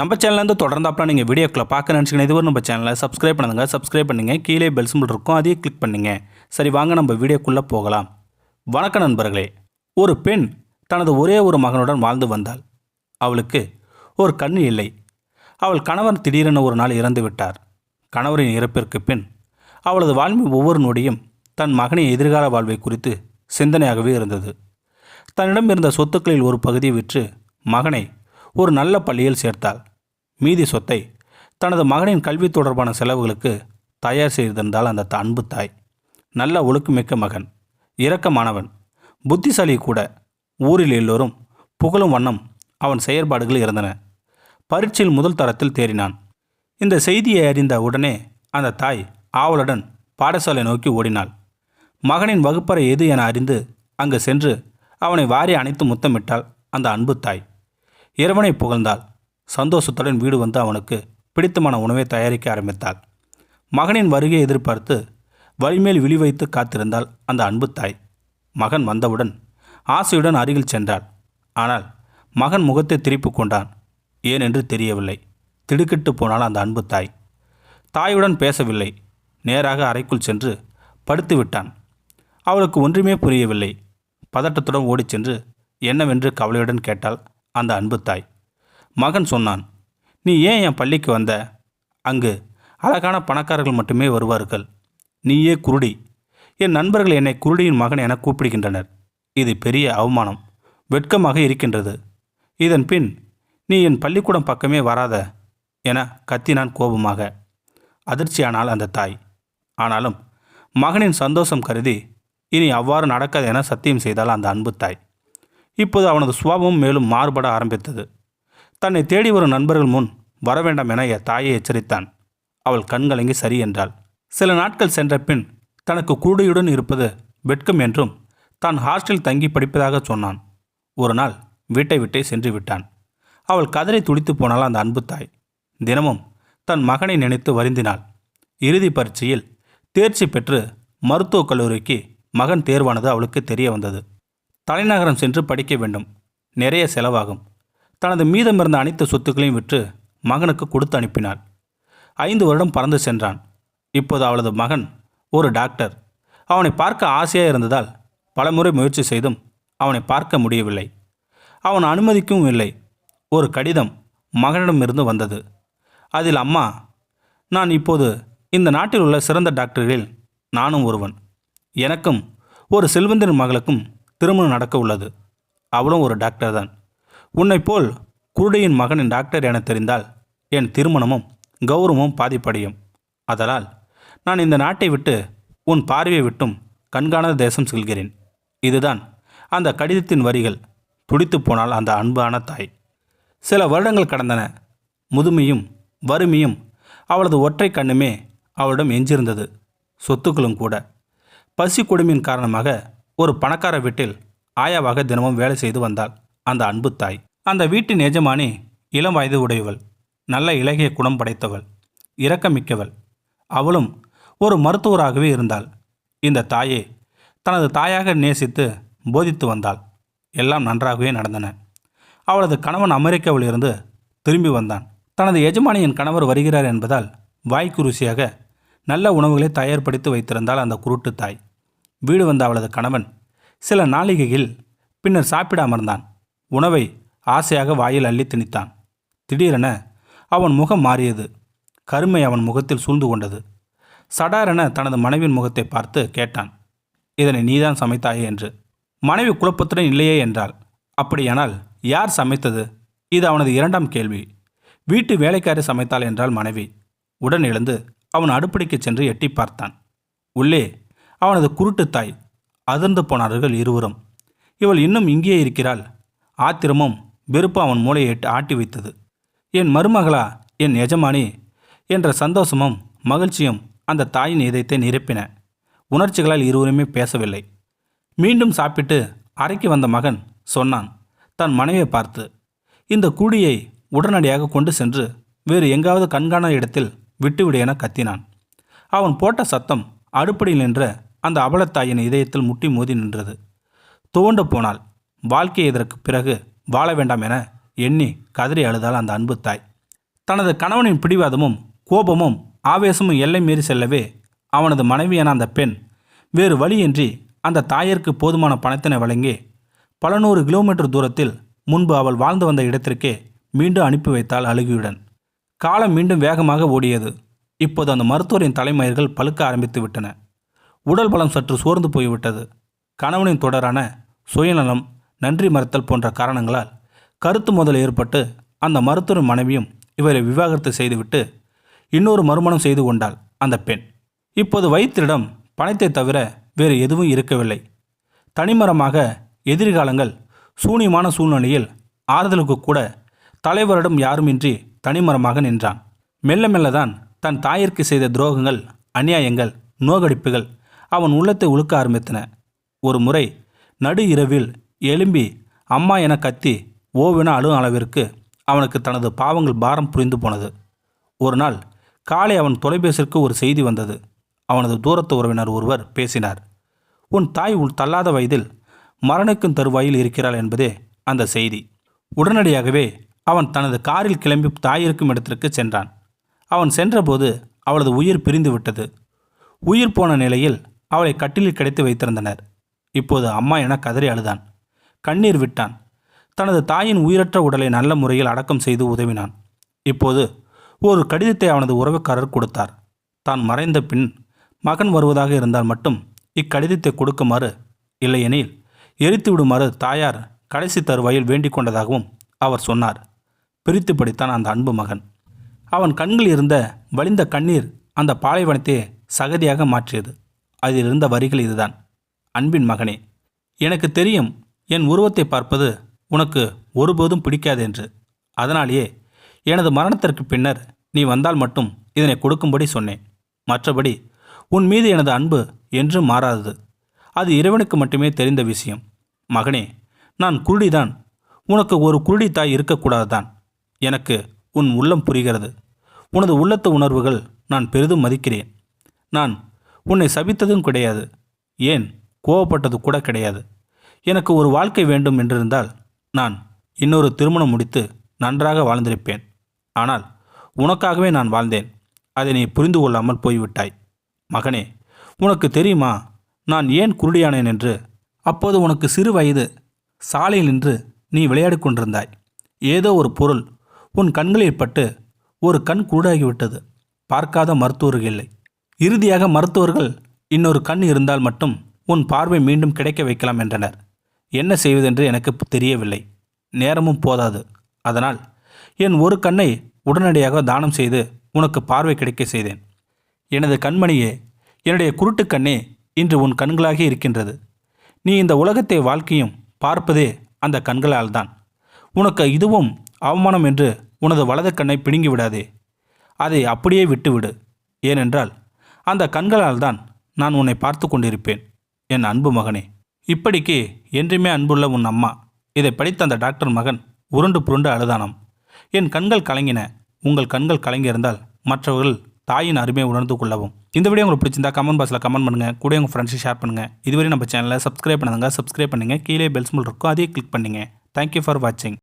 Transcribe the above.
நம்ம சேனல்லேருந்து தொடர்ந்தாப்பில் நீங்கள் வீடியோக்களை பார்க்க நினச்சிங்கன்னா இதுவரை நம்ம சேனலை சப்ஸ்கிரைப் பண்ணுங்க சப்ஸ்கிரைப் பண்ணுங்கள் கீழே பெல் சிம்பிள் இருக்கும் அதையும் கிளிக் பண்ணுங்க. சரி வாங்க நம்ம வீடியோக்குள்ளே போகலாம். வணக்கம் நண்பர்களே. ஒரு பெண் தனது ஒரே ஒரு மகனுடன் வாழ்ந்து வந்தாள். அவளுக்கு ஒரு கண் இல்லை. அவள் கணவன் திடீரென ஒரு நாள் இறந்து விட்டார். கணவரின் இறப்பிற்கு பின் அவளது வாழ்மை ஒவ்வொரு நொடியும் தன் மகனின் எதிர்கால வாழ்வை குறித்து சிந்தனையாகவே இருந்தது. தன்னிடம் இருந்த சொத்துக்களில் ஒரு பகுதியை விற்று மகனை ஒரு நல்ல பள்ளியில் சேர்த்தாள். மீதி சொத்தை தனது மகனின் கல்வி தொடர்பான செலவுகளுக்கு தயார் செய்திருந்தால் அந்த அன்பு தாய். நல்ல ஒழுக்கமிக்க மகன் இரக்கமானவன் புத்திசாலி கூட. ஊரில் எல்லோரும் புகழும் வண்ணம் அவன் செயற்பாடுகள் இருந்தன. பரீட்சையில் முதல் தரத்தில் தேறினான். இந்த செய்தியை அறிந்த உடனே அந்த தாய் ஆவலுடன் பாடசாலை நோக்கி ஓடினாள். மகனின் வகுப்பறை எது என அறிந்து அங்கு சென்று அவனை வாரி அணைத்து முத்தமிட்டாள் அந்த அன்பு தாய். இறைவனை புகழ்ந்தாள். சந்தோஷத்துடன் வீடு வந்து அவனுக்கு பிடித்தமான உணவை தயாரிக்க ஆரம்பித்தாள். மகனின் வருகையை எதிர்பார்த்து வழிமேல் விழி வைத்து காத்திருந்தாள் அந்த அன்பு தாய். மகன் வந்தவுடன் ஆசையுடன் அருகில் சென்றாள். ஆனால் மகன் முகத்தை திருப்பிக் கொண்டான். ஏனென்று தெரியவில்லை. திடுக்கிட்டு போனாள் அந்த அன்பு தாய். தாயுடன் பேசவில்லை. நேராக அறைக்குள் சென்று படுத்து விட்டான். அவளுக்கு ஒன்றுமே புரியவில்லை. பதட்டத்துடன் ஓடிச் சென்று என்னவென்று கவலையுடன் கேட்டாள் அந்த அன்பு தாய். மகன் சொன்னான் நீ ஏன் என் பள்ளிக்கு வந்த? அங்கு அழகான பணக்காரர்கள் மட்டுமே வருவார்கள். நீயே குருடி. என் நண்பர்கள் என்னை குருடியின் மகன் என கூப்பிடுகின்றனர். இது பெரிய அவமானம். வெட்கமாக இருக்கின்றது. இதன் பின் நீ என் பள்ளிக்கூடம் பக்கமே வராத என கத்தினான் கோபமாக. அதிர்ச்சியானால் அந்த தாய். ஆனாலும் மகனின் சந்தோஷம் கருதி இனி அவ்வாறு நடக்காது என சத்தியம் செய்தால் அந்த அன்பு தாய். இப்போது அவனது சுவாபமும் மேலும் மாறுபட ஆரம்பித்தது. தன்னை தேடி வரும் நண்பர்கள் முன் வர வேண்டாம் என என் தாயை எச்சரித்தான். அவள் கண்கலங்கி சரி என்றாள். சில நாட்கள் சென்ற பின் தனக்கு கூடையுடன் இருப்பது வெட்கம் என்றும் தான் ஹாஸ்டல் தங்கி படிப்பதாக சொன்னான். ஒரு நாள் வீட்டை விட்டே சென்று விட்டான். அவள் கதறி துடித்து போனாள் அந்த அன்பு தாய். தினமும் தன் மகனை நினைத்து வருந்தினாள். இறுதி பரீட்சையில் தேர்ச்சி பெற்று மருத்துவக் கல்லூரிக்கு மகன் தேர்வானது அவளுக்கு தெரிய வந்தது. தலைநகரம் சென்று படிக்க வேண்டும். நிறைய செலவாகும். தனது மீதமிருந்த அனைத்து சொத்துக்களையும் விற்று மகனுக்கு கொடுத்து அனுப்பினாள். ஐந்து வருடம் பறந்து சென்றான். இப்போது அவளது மகன் ஒரு டாக்டர். அவனை பார்க்க ஆசையாக இருந்ததால் பலமுறை முயற்சி செய்தும் அவனை பார்க்க முடியவில்லை. அவன் அனுமதிக்கவும் இல்லை. ஒரு கடிதம் மகனிடமிருந்து வந்தது. அதில் அம்மா நான் இப்போது இந்த நாட்டில் உள்ள சிறந்த டாக்டர்களில் நானும் ஒருவன். எனக்கும் ஒரு செல்வந்தரின் மகளுக்கும் திருமணம் நடக்க உள்ளது அவளும் ஒரு டாக்டர் தான். உன்னைப்போல் குருடையின் மகனின் டாக்டர் என தெரிந்தால் என் திருமணமும் கௌரவமும் பாதிப்படையும். அதனால் நான் இந்த நாட்டை விட்டு உன் பார்வையை விட்டும் கண்காணாத தேசம் செல்கிறேன். இதுதான் அந்த கடிதத்தின் வரிகள். துடித்து போனால் அந்த அன்பான தாய். சில வருடங்கள் கடந்தன. முதுமையும் வறுமையும் அவளது ஒற்றை கண்ணுமே அவளிடம் எஞ்சிருந்தது. சொத்துக்களும் கூட. பசி கொடுமையின் காரணமாக ஒரு பணக்கார வீட்டில் ஆயாவாக தினமும் வேலை செய்து வந்தாள். அந்த அன்பு தாய். அந்த வீட்டின் எஜமானி இளம் வயது உடையவள் நல்ல இலகிய குணம் படைத்தவள் இரக்கமிக்கவள். அவளும் ஒரு மருத்துவராகவே இருந்தாள். இந்த தாயே தனது தாயாக நேசித்து போதித்து வந்தாள். எல்லாம் நன்றாகவே நடந்தன. அவளது கணவன் அமெரிக்காவில் இருந்து திரும்பி வந்தான். தனது எஜமானியின் கணவர் வருகிறார் என்பதால் வாய்க்கு ருசியாக நல்ல உணவுகளை தயார்படுத்தி வைத்திருந்தாள் அந்த குருட்டு தாய். வீடு வந்த அவளது கணவன் சில நாளிகையில் பின்னர் சாப்பிட அமர்ந்தான் உணவை ஆசையாக வாயில் அள்ளி திணித்தான். திடீரென அவன் முகம் மாறியது. கருமை அவன் முகத்தில் சூழ்ந்து கொண்டது. சடாரென தனது மனைவியின் முகத்தை பார்த்து கேட்டான். இதனை நீதான் சமைத்தாயே? என்று. மனைவி குழப்பத்துடன் இல்லையே? என்றாள். அப்படியானால் யார் சமைத்தது? இது அவனது இரண்டாம் கேள்வி. வீட்டு வேலைக்காரி சமைத்தாள் என்றால் மனைவி. உடன் எழுந்து அவன் அடுப்படிக்கு சென்று எட்டி பார்த்தான். உள்ளே அவனது குருட்டு தாய் அதிர்ந்து போனார்கள் இருவரும். இவள் இன்னும் இங்கேயே இருக்கிறாள். ஆத்திரமும் வெறுப்பு அவன் மூளையை ஆட்டி வைத்தது. என் மருமகளா என் எஜமானி என்ற சந்தோஷமும் மகிழ்ச்சியும் அந்த தாயின் இதயத்தை நிரப்பின. உணர்ச்சிகளால் இருவருமே பேசவில்லை. மீண்டும் சாப்பிட்டு அறைக்கு வந்த மகன் சொன்னான். தன் மனைவியை பார்த்து இந்த கூடியை உடனடியாக கொண்டு சென்று வேறு எங்காவது கண்காண இடத்தில் விட்டுவிடு என கத்தினான். அவன் போட்ட சத்தம் அடுப்படியில் நின்ற அந்த அவலத்தாயின் இதயத்தில் முட்டி மோதி நின்றது. துவண்டு போனாள். வாழ்க்கை இதற்கு பிறகு வாழ வேண்டாம் என எண்ணி கதறி அழுதாள் அந்த அன்பு தாய். தனது கணவனின் பிடிவாதமும் கோபமும் ஆவேசமும் எல்லை மீறி செல்லவே அவனது மனைவியான அந்த பெண் வேறு வழியின்றி அந்த தாயிற்கு போதுமான பணத்தினை வழங்கி பல நூறு கிலோமீட்டர் தூரத்தில் முன்பு அவள் வாழ்ந்து வந்த இடத்திற்கே மீண்டும் அனுப்பி வைத்தாள் அழுகியுடன். காலம் மீண்டும் வேகமாக ஓடியது. இப்போது அந்த மருத்துவரின் தலைமயிர்கள் பழுக்க ஆரம்பித்து விட்டன. உடல் பலம் சற்று சோர்ந்து போய்விட்டது. கணவனின் தொடரான சுயநலம் நன்றி மறுத்தல் போன்ற காரணங்களால் கருத்து முதல் ஏற்பட்டு அந்த மருத்துவர் மனைவியும் இவரை விவாகரத்து செய்துவிட்டு இன்னொரு மறுமணம் செய்து கொண்டாள் அந்த பெண். இப்போது வைத்திரிடம் பணத்தை தவிர வேறு எதுவும் இருக்கவில்லை. தனிமரமாக எதிர்காலங்கள் சூனியமான சூழ்நிலையில் ஆறுதலுக்கு கூட தலைவரிடம் யாருமின்றி தனிமரமாக நின்றான். மெல்ல மெல்லதான் தன் தாயிற்கு செய்த துரோகங்கள் அநியாயங்கள் நோகடிப்புகள் அவன் உள்ளத்தை உழுக்க ஆரம்பித்தன. ஒரு முறை நடு இரவில் எழும்பி அம்மா என கத்தி ஓவென அழும் அளவிற்கு அவனுக்கு தனது பாவங்கள் பாரம் புரிந்து போனது. ஒரு நாள் காலை அவன் தொலைபேசிற்கு ஒரு செய்தி வந்தது. அவனது தூரத்து உறவினர் ஒருவர் பேசினார். உன் தாய் உள் தள்ளாத வயதில் மரணிக்கும் தருவாயில் இருக்கிறாள் என்பதே அந்த செய்தி. உடனடியாகவே அவன் தனது காரில் கிளம்பி தாய் இருக்கும் இடத்திற்கு சென்றான். அவன் சென்றபோது அவளது உயிர் பிரிந்து விட்டது. உயிர் போன நிலையில் அவளை கட்டிலில் கிடைத்து வைத்திருந்தனர். இப்போது அம்மா என கதறி அழுதான். கண்ணீர் விட்டான். தனது தாயின் உயிரற்ற உடலை நல்ல முறையில் அடக்கம் செய்து உதவினான். இப்போது ஒரு கடிதத்தை அவனது உறவுக்காரர் கொடுத்தார். தான் மறைந்த பின் மகன் வருவதாக இருந்தால் மட்டும் இக்கடிதத்தை கொடுக்குமாறு இல்லையெனில் எரித்து விடுமாறு தாயார் கடைசி தருவாயில் வேண்டிக் கொண்டதாகவும் அவர் சொன்னார். பிரித்து படித்தான் அந்த அன்பு மகன். அவன் கண்களில் இருந்த வலிந்த கண்ணீர் அந்த பாலைவனத்தை சகதியாக மாற்றியது. அதில் இருந்த வரிகள் இதுதான். அன்பின் மகனே எனக்கு தெரியும் என் உருவத்தை பார்ப்பது உனக்கு ஒருபோதும் பிடிக்காது என்று. அதனாலேயே எனது மரணத்திற்கு பின்னர் நீ வந்தால் மட்டும் இதனை கொடுக்கும்படி சொன்னேன். மற்றபடி உன் மீது எனது அன்பு என்றும் மாறாதது. அது இறைவனுக்கு மட்டுமே தெரிந்த விஷயம். மகனே நான் குருடிதான். உனக்கு ஒரு குருடி தாய் இருக்கக்கூடாதுதான். எனக்கு உன் உள்ளம் புரிகிறது. உனது உள்ளத்து உணர்வுகள் நான் பெரிதும் மதிக்கிறேன். நான் உன்னை சபித்ததும் கிடையாது. ஏன்? கோவப்பட்டது கூட கிடையாது. எனக்கு ஒரு வாழ்க்கை வேண்டும் என்றிருந்தால் நான் இன்னொரு திருமணம் முடித்து நன்றாக வாழ்ந்திருப்பேன். ஆனால் உனக்காகவே நான் வாழ்ந்தேன். அதை நீ புரிந்து கொள்ளாமல் போய்விட்டாய். மகனே உனக்கு தெரியுமா? நான் ஏன் குருடியானேன் என்று? அப்போது உனக்கு சிறு வயது. சாலையில் நின்று நீ விளையாடி கொண்டிருந்தாய். ஏதோ ஒரு பொருள் உன் கண்களில் பட்டு ஒரு கண் குருடாகிவிட்டது. பார்க்காத மருத்துவர்கள் இல்லை. இறுதியாக மருத்துவர்கள் இன்னொரு கண் இருந்தால் மட்டும் உன் பார்வை மீண்டும் கிடைக்க வைக்கலாம் என்றனர். என்ன செய்வதென்று எனக்கு தெரியவில்லை. நேரமும் போதாது. அதனால் என் ஒரு கண்ணை உடனடியாக தானம் செய்து உனக்கு பார்வை கிடைக்க செய்தேன். எனது கண்மணியே என்னுடைய குருட்டு கண்ணே இன்று உன் கண்களாக இருக்கின்றது. நீ இந்த உலகத்தை வாழ்க்கையும் பார்ப்பதே அந்த கண்களால் தான் உனக்கு இதுவும் அவமானம் என்று உனது வலது கண்ணை பிடுங்கி விடாதே அதை அப்படியே விட்டுவிடு. ஏனென்றால் அந்த கண்களால் தான் நான் உன்னை பார்த்து கொண்டிருப்பேன். என் அன்பு மகனே. இப்படிக்கு என்றுமே அன்புள்ள உன் அம்மா. இதை படித்த அந்த டாக்டர் மகன் உருண்டு புருண்டு அழுதானாம். என் கண்கள் கலங்கின. உங்கள் கண்கள் கலங்கியிருந்தால் மற்றவர்கள் தாயின் அருமையை உணர்ந்து கொள்ளவும். இந்த வீடியோ உங்களுக்கு பிடிச்சிருந்தா கமெண்ட் பாக்ஸில் கமெண்ட் பண்ணுங்கள் கூட உங்கள் ஃப்ரெண்ட்ஸுக்கு ஷேர் பண்ணுங்கள் இதுவரை நம்ம சேனலை சப்ஸ்கிரைப் பண்ணுங்கள் சப்ஸ்கிரைப் பண்ணுங்கள் கீழே பெல்ஸ் சிம்பிள் இருக்கும். அதையே கிளிக் பண்ணுங்கள் தேங்க்யூ ஃபார் வாட்சிங்